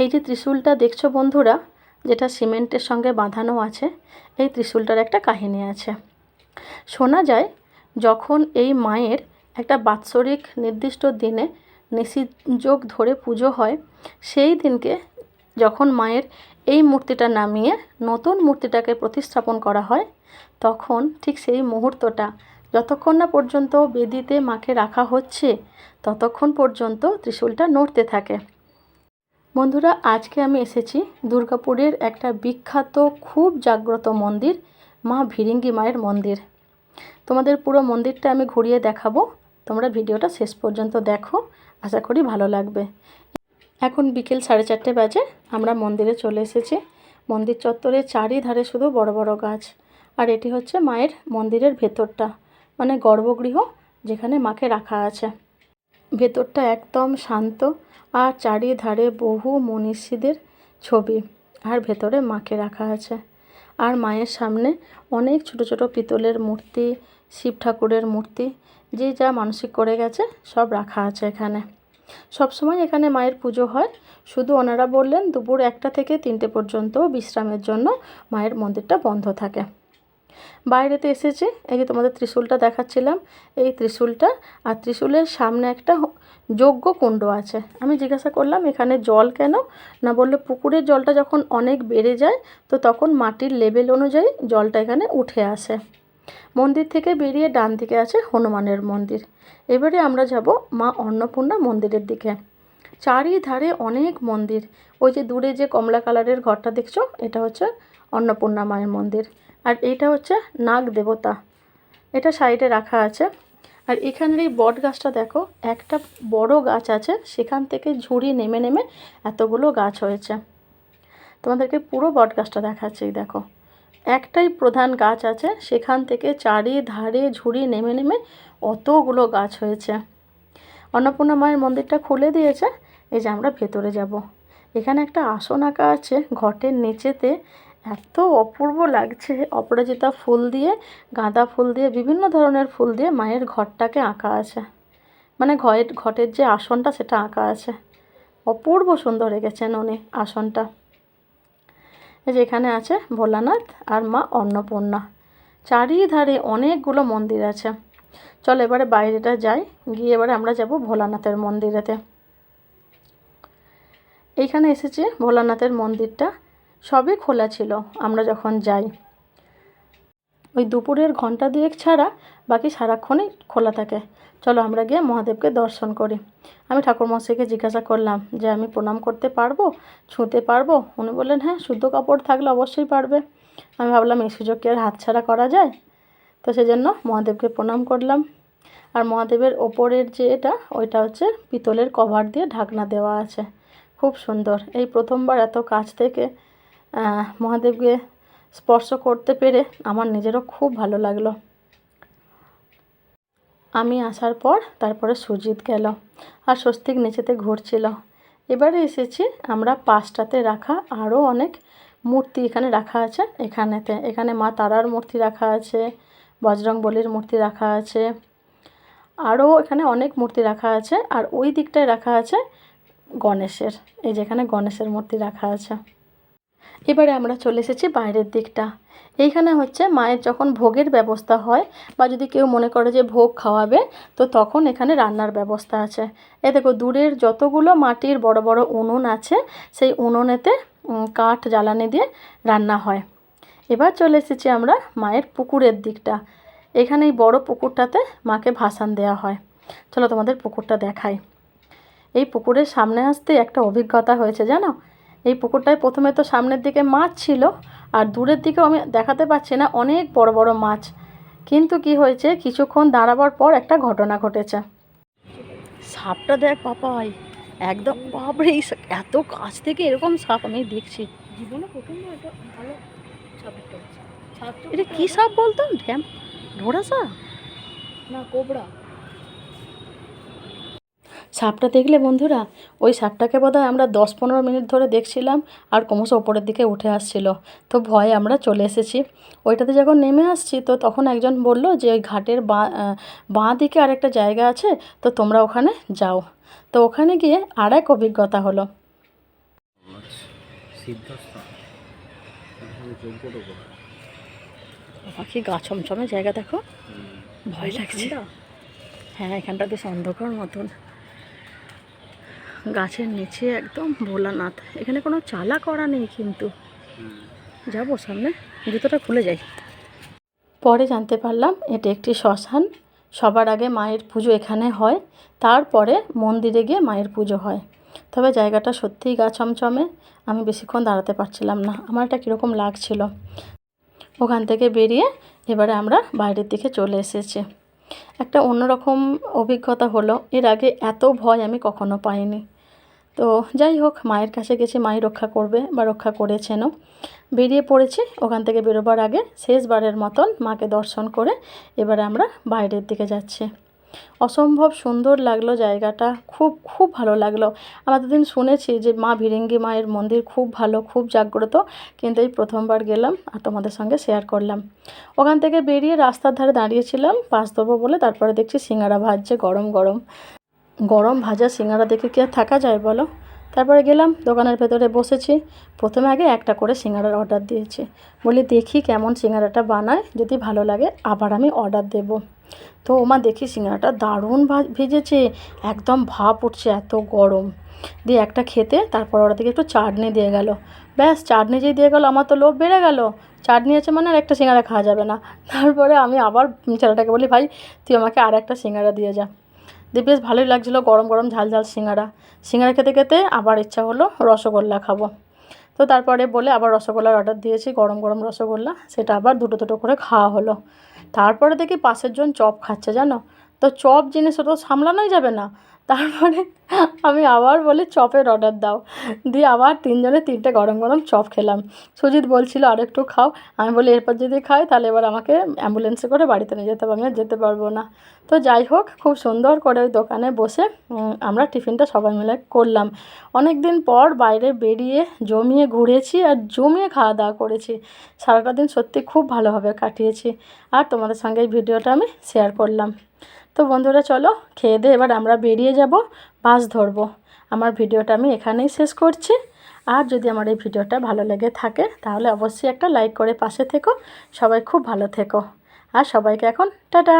এই যে ত্রিশূলটা দেখছ বন্ধুরা, যেটা সিমেন্টের সঙ্গে বাঁধানো আছে, এই ত্রিশূলটার একটা কাহিনী আছে। শোনা যায়, যখন এই মায়ের একটা বাৎসরিক নির্দিষ্ট দিনে নিশিযোগ ধরে পুজো হয়, সেই দিনকে যখন মায়ের এই মূর্তিটা নামিয়ে নতুন মূর্তিটাকে প্রতিস্থাপন করা হয়, তখন ঠিক সেই মুহূর্তটা, যতক্ষণ না পর্যন্ত বেদিতে মাকে রাখা হচ্ছে, ততক্ষণ পর্যন্ত ত্রিশূলটা নড়তে থাকে। বন্ধুরা, আজকে আমি এসেছি দুর্গাপুরের একটা বিখ্যাত, খুব জাগ্রত মন্দির, মা ভিরিঙ্গি মায়ের মন্দির। তোমাদের পুরো মন্দিরটা আমি ঘুরিয়ে দেখাবো। তোমরা ভিডিওটা শেষ পর্যন্ত দেখো, আশা করি ভালো লাগবে। এখন বিকেল সাড়ে চারটে বাজে, আমরা মন্দিরে চলে এসেছি। মন্দির চত্বরে চারিধারে শুধু বড় বড় গাছ, আর এটি হচ্ছে মায়ের মন্দিরের ভেতরটা মানে গর্ভগৃহ যেখানে মাকে রাখা আছে। ভেতরটা একদম শান্ত আর চারিধারে বহু মনীষীদের ছবি আর ভেতরে মাকে রাখা আছে। আর মায়ের সামনে অনেক ছোট ছোট পিতলের মূর্তি, শিব ঠাকুরের মূর্তি, যে যা মানসিক করে গেছে সব রাখা আছে এখানে। সবসময় এখানে মায়ের পুজো হয়। শুধু ওনারা বললেন, দুপুর একটা থেকে তিনটে পর্যন্ত বিশ্রামের জন্য মায়ের মন্দিরটা বন্ধ থাকে। বাইরেতে এসেছি, এই যে তোমাদের ত্রিশূলটা দেখাচ্ছিলাম, এই ত্রিশূলটা, আর ত্রিশূলের সামনে একটা যোগ্য কুণ্ড আছে। আমি জিজ্ঞাসা করলাম, এখানে জল কেন? না বলল পুকুরের জলটা যখন অনেক বেড়ে যায়, তো তখন মাটির লেভেল অনুযায়ী জলটা এখানে উঠে আসে। মন্দির থেকে বেরিয়ে ডান দিকে আছে হনুমানের মন্দির। এবারে আমরা যাব মা অন্নপূর্ণা মন্দিরের দিকে। চারিধারে অনেক মন্দির। ওই যে দূরে যে কমলা কালারের ঘরটা দেখছ, এটা হচ্ছে অন্নপূর্ণা মায়ের মন্দির। আর এইটা হচ্ছে নাগ দেবতা। এটা সাইডে রাখা আছে। আর এখানের এই বট গাছটা দেখো, একটা বড় গাছ আছে, সেখান থেকে ঝুড়ি নেমে নেমে এতগুলো গাছ হয়েছে। তোমাদেরকে পুরো বট গাছটা দেখাচ্ছি, দেখো। একটাই প্রধান গাছ আছে, সেখান থেকে চারিধারে ঝুড়ি নেমে নেমে অতগুলো গাছ হয়েছে। অন্নপূর্ণা মায়ের মন্দিরটা খুলে দিয়েছে, এই যে আমরা ভেতরে যাব। এখানে একটা আসন আঁকা আছে, ঘটের নিচেতে এত অপূর্ব লাগছে। অপরাজিতা ফুল দিয়ে, গাঁদা ফুল দিয়ে, বিভিন্ন ধরনের ফুল দিয়ে মায়ের ঘরটাকে আঁকা আছে। মানে ঘরের ঘটের যে আসনটা সেটা আঁকা আছে। অপূর্ব সুন্দর এঁকেছেন উনি আসনটা। এই যে এখানে আছে ভোলানাথ আর মা অন্নপূর্ণা। চারিধারে অনেকগুলো মন্দির আছে। চল এবারে বাইরেটা যাই, গিয়ে এবারে আমরা যাব ভোলানাথের মন্দিরেতে। এইখানে এসেছি ভোলানাথের মন্দিরটা। সবই খোলা ছিল, আমরা যখন যাই। ওই দুপুরের ঘণ্টা দুয়েক ছাড়া বাকি সারাক্ষণই খোলা থাকে। চলো আমরা গিয়ে মহাদেবকে দর্শন করি। আমি ঠাকুর মশাইকে জিজ্ঞাসা করলাম যে, আমি প্রণাম করতে পারব? ছুঁতে পারব? উনি বললেন হ্যাঁ শুদ্ধ কাপড় থাকলে অবশ্যই পারবে। আমি ভাবলাম, এই সুযোগ কি আর হাতছাড়া করা যায়? তো সেজন্য মহাদেবকে প্রণাম করলাম। আর মহাদেবের ওপরের যে এটা, ওইটা হচ্ছে পিতলের কভার দিয়ে ঢাকনা দেওয়া আছে। খুব সুন্দর। এই প্রথমবার এত কাছ থেকে মহাদেবকে স্পর্শ করতে পেরে আমার নিজেরও খুব ভালো লাগল। আমি আসার পর তারপরে সুজিত গেল আর স্বস্তিক নিচেতে ঘুরছিল। এবারে এসেছি আমরা পাঁচটাতে রাখা, আরও অনেক মূর্তি এখানে রাখা আছে এখানেতে। এখানে মা তারার মূর্তি রাখা আছে, বজরং বলির মূর্তি রাখা আছে, আরও এখানে অনেক মূর্তি রাখা আছে। আর ওই দিকটায় রাখা আছে গণেশের, এই যেখানে গণেশের মূর্তি রাখা আছে। এবারে আমরা চলে এসেছি বাইরের দিকটা। এইখানে হচ্ছে মায়ের যখন ভোগের ব্যবস্থা হয় বা যদি কেউ মনে করে যে ভোগ খাওয়াবে, তো তখন এখানে রান্নার ব্যবস্থা আছে। এ দেখো, দূরের যতগুলো মাটির বড় বড় উনুন আছে, সেই উনুনেতে কাঠ জ্বালানি দিয়ে রান্না হয়। এবার চলে এসেছি আমরা মায়ের পুকুরের দিকটা। এখানে এই বড় পুকুরটাতে মাকে ভাসান দেওয়া হয়। চলো তোমাদের পুকুরটা দেখাই। এই পুকুরের সামনে আসতে একটা অভিজ্ঞতা হয়েছে, জানো? এই পুকুরটায় প্রথমে তো সামনের দিকে মাছ ছিল আর দূরের দিকেও আমি দেখাতে পাচ্ছি না অনেক বড় বড় মাছ। কিন্তু কি হয়েছে কিছুক্ষণ দাঁড়াবার পর একটা ঘটনা ঘটেছে। সাপটা দেখ পাপাই একদম বাপরে এই এত কাছ থেকে এরকম সাপ আমি দেখছি। জীবনে প্রথমবার এটা ভালো কি সাপ বলতো? ঢ্যাম ঢোড়া সাপ? না কোবরা। সাপটা দেখলে বন্ধুরা ওই সাপটাকে বোধহয় আমরা দশ পনেরো মিনিট ধরে দেখছিলাম আর ক্রমশ ওপরের দিকে উঠে আসছিল। তো ভয়ে আমরা চলে এসেছি। ওইটাতে যখন নেমে আসছি তো তখন একজন বলল যে ওই ঘাটের বাঁ বাঁ দিকে আরেকটা জায়গা আছে তো তোমরা ওখানে যাও। তো ওখানে গিয়ে আর এক অভিজ্ঞতা হলো। কি গা ছমছমে জায়গা দেখো। ভয় লাগছে। হ্যাঁ এখানটা বেশ অন্ধকার মতন। গাছের নিচে একদম ভোলানাথ। এখানে কোনো চালা করা নেই কিন্তু। যাব সামনে, জুতোটা খুলে যাই। পরে জানতে পারলাম এটা একটি শ্মশান। সবার আগে মায়ের পুজো এখানে হয়, তারপরে মন্দিরে গিয়ে মায়ের পুজো হয়। তবে জায়গাটা সত্যিই গা ছমছমে আমি বেশিক্ষণ দাঁড়াতে পারছিলাম না। আমার এটা কীরকম লাগছিল। ওখান থেকে বেরিয়ে এবারে আমরা বাইরের দিকে চলে এসেছি। একটা অন্যরকম অভিজ্ঞতা হলো, এর আগে এত ভয় আমি কখনো পাইনি। তো যাই হোক, মায়ের কাছে গেছে, মাই রক্ষা করবে বা রক্ষা করেছেনও। বেরিয়ে পড়েছি, ওখান থেকে বেরোবার আগে শেষবারের মতন মাকে দর্শন করে এবারে আমরা বাইরের দিকে যাচ্ছি। অসম্ভব সুন্দর লাগল জায়গাটা, খুব খুব ভালো লাগল। আমরা দুদিন শুনেছি যে মা ভিরিঙ্গি মায়ের মন্দির খুব ভালো, খুব জাগ্রত, কিন্তু এই প্রথমবার গেলাম আর তোমাদের সঙ্গে শেয়ার করলাম। ওখান থেকে বেরিয়ে রাস্তার ধারে দাঁড়িয়েছিলাম পাস দেবো বলে, তারপরে দেখছি সিঙ্গারা ভাজছে গরম গরম। গরম ভাজা সিঙ্গারা দেখে কি আর থাকা যায় বলো? তারপরে গেলাম, দোকানের ভেতরে বসেছি। প্রথমে আগে একটা করে সিঙ্গারার অর্ডার দিয়েছি। বলি, দেখি কেমন সিঙ্গারাটা বানায়, যদি ভালো লাগে, আবার আমি অর্ডার দেব। তো ওমা দেখি সিঙ্গারাটা দারুণ ভেজেছে, একদম ভাপ উঠছে, এত গরম। দিয়ে একটা খেতে, তারপর ওরা থেকে একটু চাটনি দিয়ে গেল। ব্যাস, চাটনি যেই দিয়ে গেলো, আমার তো লোভ বেড়ে গেল। চাটনি আছে মানে আর একটা সিঙ্গারা খাওয়া যাবে না। তারপরে আমি আবার ছেলেটাকে বলি, ভাই, তুই আমাকে আর একটা সিঙ্গারা দিয়ে যা। দিয়ে বেশ ভালোই লাগছিল, গরম গরম ঝাল ঝাল সিঙ্গারা। সিঙ্গারা খেতে খেতে আবার ইচ্ছা হলো রসগোল্লা খাব। তো তারপরে বলে আবার রসগোল্লার অর্ডার দিয়েছি, গরম গরম রসগোল্লা, সেটা আবার দুটো দুটো করে খাওয়া হলো। তারপরে দেখি পাশের জন চপ খাচ্ছে জানো? তো চপ জিনিস ওটা সামলানোই যাবে না। তারপরে আমি আবার বলি চপের অর্ডার দাও। দিয়ে আবার তিনজনে তিনটে গরম গরম চপ খেলাম। সুজিত বলছিল আর একটু খাও। আমি বলি, এরপর যদি খাই, তাহলে এবার আমাকে অ্যাম্বুলেন্সে করে বাড়িতে নিয়ে যেতে আমি যেতে পারব না। তো যাই হোক, খুব সুন্দর করে ওই দোকানে বসে আমরা টিফিনটা সবাই মিলে করলাম। অনেক দিন পর বাইরে বেরিয়ে জমিয়ে ঘুরেছি আর জমিয়ে খাওয়া দাওয়া করেছি। সারাটা দিন সত্যি খুব ভালোভাবে কাটিয়েছি। আর তোমাদের সঙ্গে এই ভিডিওটা আমি শেয়ার করলাম। তো বন্ধুরা চলো খেয়ে দিয়ে এবার আমরা বেরিয়ে যাব, বাস ধরবো। আমার ভিডিওটা আমি এখানেই শেষ করছি। আর যদি আমার এই ভিডিওটা ভালো লেগে থাকে, তাহলে অবশ্যই একটা লাইক করে পাশে থেকো। সবাই খুব ভালো থেকো। আর সবাইকে এখন টাটা!